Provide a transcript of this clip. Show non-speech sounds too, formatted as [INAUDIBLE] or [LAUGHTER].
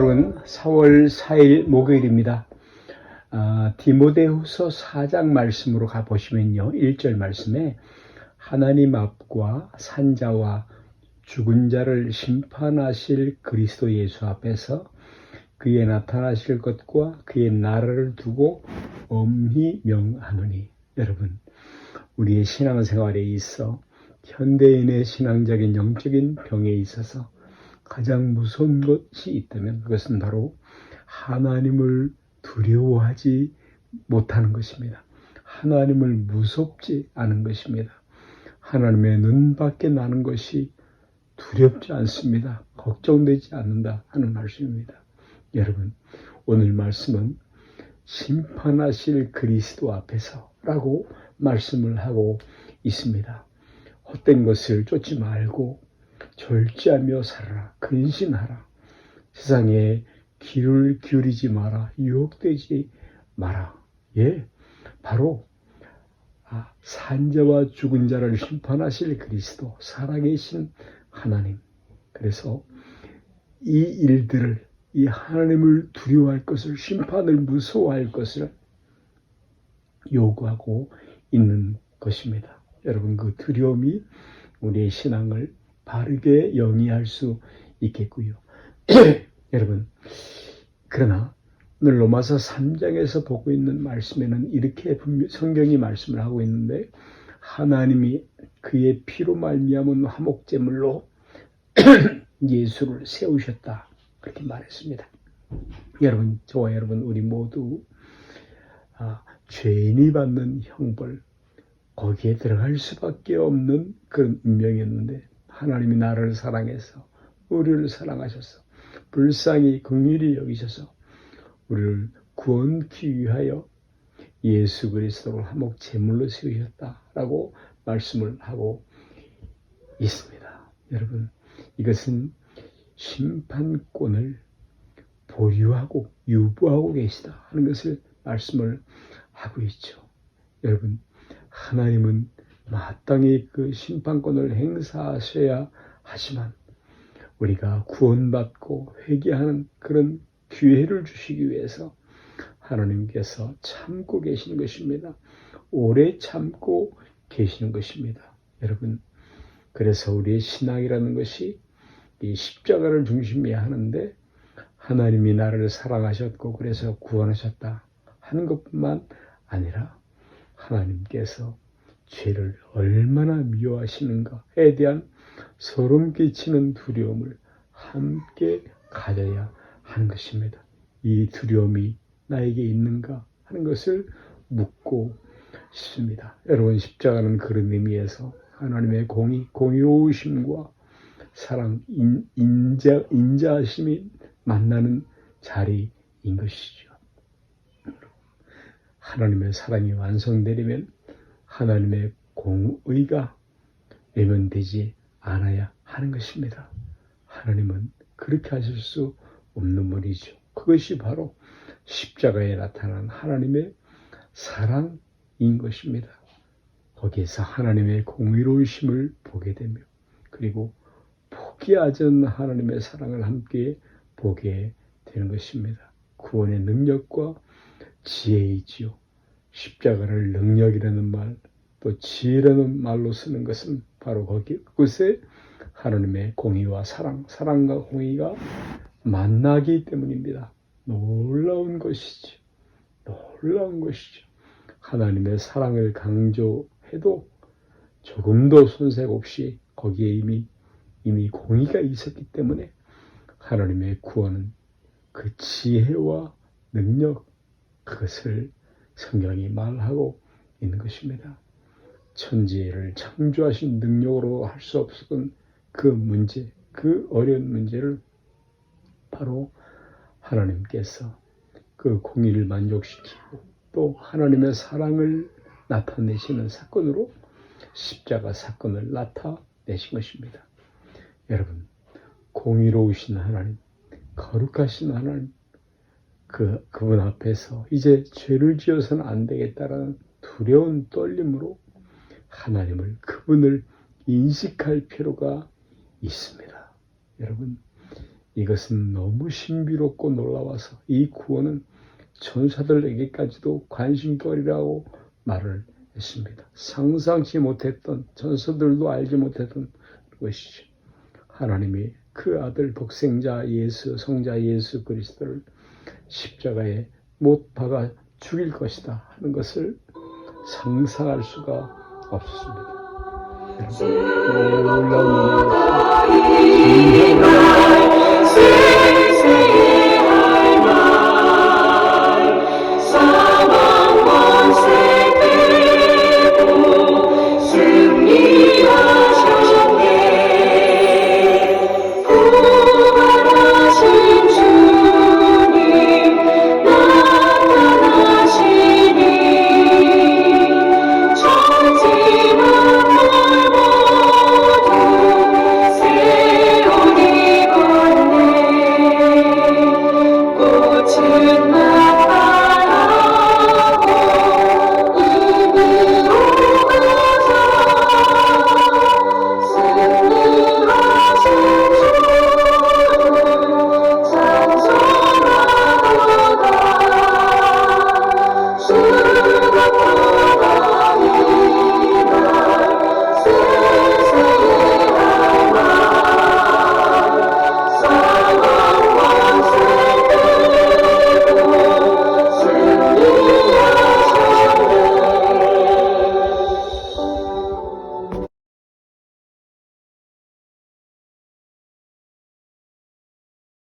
오늘은 4월 4일 목요일입니다. 아, 디모데후서 4장 말씀으로 가보시면요. 1절 말씀에 하나님 앞과 산자와 죽은 자를 심판하실 그리스도 예수 앞에서 그의 나타나실 것과 그의 나라를 두고 엄히 명하노니 여러분 우리의 신앙생활에 있어 현대인의 신앙적인 영적인 병에 있어서 가장 무서운 것이 있다면 그것은 바로 하나님을 두려워하지 못하는 것입니다. 하나님을 무섭지 않은 것입니다. 하나님의 눈 밖에 나는 것이 두렵지 않습니다. 걱정되지 않는다 하는 말씀입니다. 여러분, 오늘 말씀은 심판하실 그리스도 앞에서라고 말씀을 하고 있습니다. 헛된 것을 쫓지 말고 절제하며 살아라. 근신하라. 세상에 귀를 기울이지 마라. 유혹되지 마라. 예, 바로 아, 산자와 죽은 자를 심판하실 그리스도, 살아계신 하나님. 그래서 이 일들을, 이 하나님을 두려워할 것을, 심판을 무서워할 것을 요구하고 있는 것입니다. 여러분, 그 두려움이 우리의 신앙을 바르게 영위할 수 있겠고요. [CLEARS THROAT] 여러분, 그러나 오늘 로마서 3장에서 보고 있는 말씀에는 이렇게 성경이 말씀을 하고 있는데 하나님이 그의 피로 말미암은 화목제물로 [CLEARS THROAT] 예수를 세우셨다 그렇게 말했습니다. 여러분, 저와 여러분 우리 모두 아, 죄인이 받는 형벌 거기에 들어갈 수밖에 없는 그런 운명이었는데 하나님이 나를 사랑해서 우리를 사랑하셔서 불쌍히 긍휼히 여기셔서 우리를 구원기 위하여 예수 그리스도를 한몫 제물로 세우셨다라고 말씀을 하고 있습니다. 여러분 이것은 심판권을 보유하고 유보하고 계시다 하는 것을 말씀을 하고 있죠. 여러분 하나님은 마땅히 그 심판권을 행사하셔야 하지만 우리가 구원받고 회개하는 그런 기회를 주시기 위해서 하나님께서 참고 계시는 것입니다. 오래 참고 계시는 것입니다. 여러분, 그래서 우리의 신앙이라는 것이 이 십자가를 중심에 하는데 하나님이 나를 사랑하셨고 그래서 구원하셨다 하는 것뿐만 아니라 하나님께서 죄를 얼마나 미워하시는가에 대한 소름 끼치는 두려움을 함께 가져야 하는 것입니다. 이 두려움이 나에게 있는가 하는 것을 묻고 싶습니다. 여러분 십자가는 그런 의미에서 하나님의 공의, 공의로우심과 사랑, 인, 인자, 인자하심이 만나는 자리인 것이죠. 하나님의 사랑이 완성되려면 하나님의 공의가 외면되지 않아야 하는 것입니다. 하나님은 그렇게 하실 수 없는 분이죠. 그것이 바로 십자가에 나타난 하나님의 사랑인 것입니다. 거기에서 하나님의 공의로우심을 보게 되며 그리고 포기하지 않는 하나님의 사랑을 함께 보게 되는 것입니다. 구원의 능력과 지혜이지요. 십자가를 능력이라는 말, 또 지혜라는 말로 쓰는 것은 바로 거기, 그곳에 하나님의 공의와 사랑, 사랑과 공의가 만나기 때문입니다. 놀라운 것이죠. 놀라운 것이죠. 하나님의 사랑을 강조해도 조금도 손색 없이 거기에 이미, 이미 공의가 있었기 때문에 하나님의 구원은 그 지혜와 능력, 그것을 성경이 말하고 있는 것입니다. 천지를 창조하신 능력으로 할 수 없었던 그 문제, 그 어려운 문제를 바로 하나님께서 그 공의를 만족시키고 또 하나님의 사랑을 나타내시는 사건으로 십자가 사건을 나타내신 것입니다. 여러분, 공의로우신 하나님, 거룩하신 하나님, 그, 그분 앞에서 이제 죄를 지어서는 안 되겠다라는 두려운 떨림으로 하나님을, 그분을 인식할 필요가 있습니다. 여러분, 이것은 너무 신비롭고 놀라워서 이 구원은 천사들에게까지도 관심거리라고 말을 했습니다. 상상치 못했던 천사들도 알지 못했던 것이죠. 하나님이 그 아들 독생자 예수 성자 예수 그리스도를 십자가에 못 박아 죽일 것이다 하는 것을 상상할 수가 없습니다. 네, 놀라운